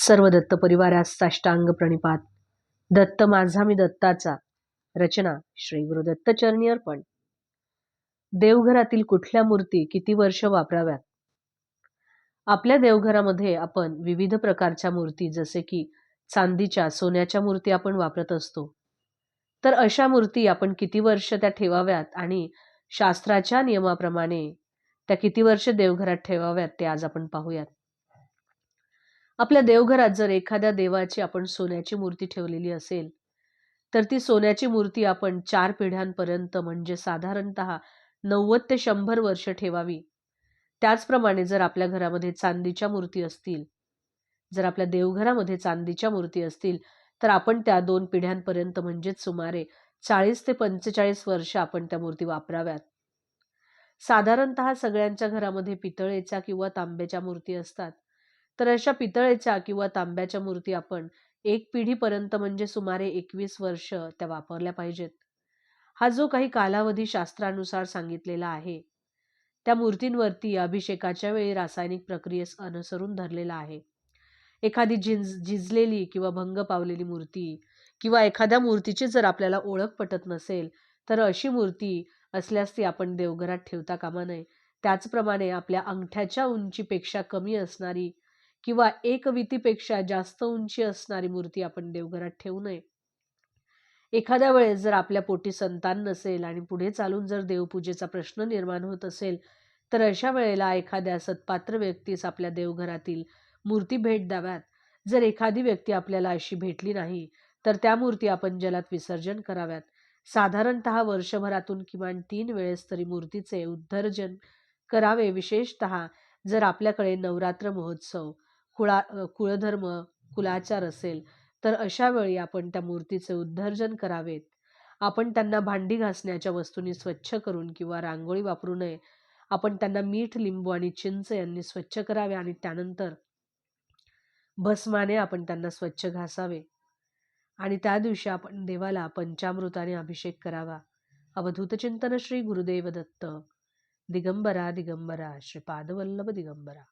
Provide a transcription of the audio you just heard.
सर्व दत्त परिवारास साष्टांग प्रणिपात. दत्त माझा मी दत्ताचा. रचना श्री गुरु दत्त चरणी अर्पण. देवघरातील कुठल्या मूर्ती किती वर्ष वापराव्यात? आपल्या देवघरामध्ये आपण विविध प्रकारच्या मूर्ती जसे की चांदीच्या सोन्याच्या मूर्ती आपण वापरत असतो. तर अशा मूर्ती आपण किती वर्ष त्या ठेवाव्यात आणि शास्त्राच्या नियमाप्रमाणे त्या किती वर्ष देवघरात ठेवाव्यात ते आज आपण पाहूयात. आपल्या देवघरात जर एखाद्या देवाची आपण सोन्याची मूर्ती ठेवलेली असेल तर ती सोन्याची मूर्ती आपण चार पिढ्यांपर्यंत म्हणजे साधारणत नव्वद ते शंभर वर्ष ठेवावी. त्याचप्रमाणे जर आपल्या घरामध्ये चांदीच्या मूर्ती असतील जर आपल्या देवघरामध्ये चांदीच्या मूर्ती असतील तर आपण त्या दोन पिढ्यांपर्यंत म्हणजेच सुमारे चाळीस ते पंचेचाळीस वर्ष आपण त्या मूर्ती वापराव्यात. साधारणत सगळ्यांच्या घरामध्ये पितळेच्या किंवा तांब्याच्या मूर्ती असतात. तर अशा पितळेच्या किंवा तांब्याच्या मूर्ती आपण एक पिढीपर्यंत म्हणजे सुमारे एकवीस वर्ष त्या वापरल्या पाहिजेत. हा जो काही कालावधी शास्त्रानुसार सांगितलेला आहे त्या मूर्तींवरती अभिषेकाच्या वेळी रासायनिक प्रक्रियेस अनुसरून धरलेला आहे. एखादी झिंज झिजलेली किंवा भंग पावलेली मूर्ती किंवा एखाद्या मूर्तीची जर आपल्याला ओळख पटत नसेल तर अशी मूर्ती असल्यास ती आपण देवघरात ठेवता कामा नये. त्याचप्रमाणे आपल्या अंगठ्याच्या उंचीपेक्षा कमी असणारी किंवा एक वितीपेक्षा जास्त उंची असणारी मूर्ती आपण देवघरात ठेवू नये. एखाद्या वेळेस जर आपल्या पोटी संतान नसेल आणि पुढे चालून जर देवपूजेचा प्रश्न निर्माण होत असेल तर अशा वेळेला एखाद्या सत्पात्र व्यक्तीस आपल्या देवघरातील मूर्ती भेट द्याव्यात. जर एखादी व्यक्ती आपल्याला अशी भेटली नाही तर त्या मूर्ती आपण जलात विसर्जन कराव्यात. साधारणत वर्षभरातून किमान तीन वेळेस तरी मूर्तीचे उद्धर्जन करावे. विशेषत जर आपल्याकडे नवरात्र महोत्सव कुळा कुळधर्म कुलाचार असेल तर अशा वेळी आपण त्या मूर्तीचे उद्धर्जन करावेत. आपण त्यांना भांडी घासण्याच्या वस्तूंनी स्वच्छ करून किंवा रांगोळी वापरू नये. आपण त्यांना मीठ लिंबू आणि चिंच यांनी स्वच्छ करावे आणि त्यानंतर भस्माने आपण त्यांना स्वच्छ घासावे. आणि त्या दिवशी आपण देवाला पंचामृताने अभिषेक करावा. अवधूत चिंतन श्री गुरुदेव दत्त दिगंबरा दिगंबरा श्रीपादवल्लभ दिगंबरा.